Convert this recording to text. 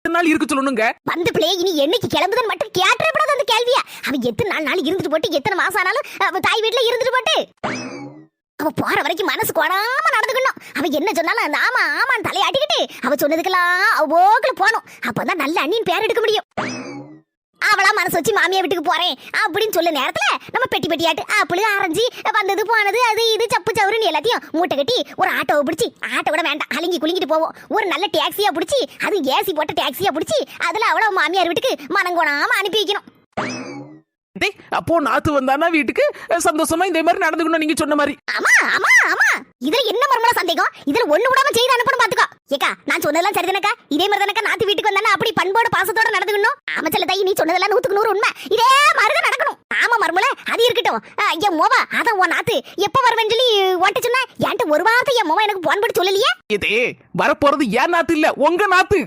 எத்தனை நாள் இருக்க சொல்லணுங்க? வந்த பிள்ளை இனி என்னைக்கு கிளம்புதுன்னு மட்டும் கேட்டப்படாத அந்த கேள்வியா. அவன் எத்தனை நாள் நாள் இருந்துட்டு போட்டு எத்தனை மாசம் ஆனாலும் அவன் தாய் வீட்டுல இருந்துட்டு போட்டு. அவ போற வரைக்கும் மனசு கொடாம நடந்துக்கணும். அவ என்ன சொன்னாலும் அந்த ஆமா ஆமான்னு தலையாட்டிக்கிட்டு அவ சொன்னதுக்கெல்லாம் அவ போக்குல போகணும். அப்பதான் நல்ல அண்ணின் பேர் எடுக்க முடியும். மனசு வச்சு மாமியா வீட்டுக்கு போறேன். அப்படின்னு சொல்ல நேரத்துல நம்ம பெட்டி பெட்டியாட்டு அப்படி ஆரஞ்சு வந்தது போனது அது இது சப்பு சவுருன்னு எல்லாத்தையும் மூட்டை கட்டி ஒரு ஆட்டோவை பிடிச்சி ஆட்டோ கூட வேண்டாம் அலங்கி குலுங்கிட்டு போவோம். ஒரு நல்ல டாக்ஸியா பிடிச்சி அது ஏசி போட்ட டாக்ஸியா பிடிச்சி அதுல அவள மாமியார் வீட்டுக்கு மனங்கோணாம அனுப்பி வைக்கணும். டேய் அப்போ நாத்து வந்தானா வீட்டுக்கு? சந்தோஷமா இந்த மாதிரி நடந்துக்கணும் நீங்க சொன்ன மாதிரி. ஆமா ஆமா ஆமா. இதுல என்ன மர்மல சந்தேகம்? இதுல ஒண்ணு விடாம செய்து அனுப்பணும் பாத்துக்கோ. ஏக்கா நான் சொன்னதெல்லாம் சரிதானக்கா? இதே மாதிரி தானக்கா நாத்து வீட்டுக்கு வந்தானே? அப்படி பண்போட பாசத்தோட நடந்துக்கணும். ஆமச்சல தை நீ சொன்னதெல்லாம் நூத்துக்கு நூறு உண்மை. இதே மாதிரிதான் நடக்கணும். ஆமா மருமல. அது இருக்கட்டும். என் மோவா அதான் உன் நாத்து. எப்ப வருவேன்னு சொல்லி ஓட்ட சொன்ன என்கிட்ட ஒரு வார்த்தை என் மோவா எனக்கு போன் பண்ணி சொல்லலையே? இது வரப்போறது ஏன் நாத்து இல்ல உங்க நாத்து.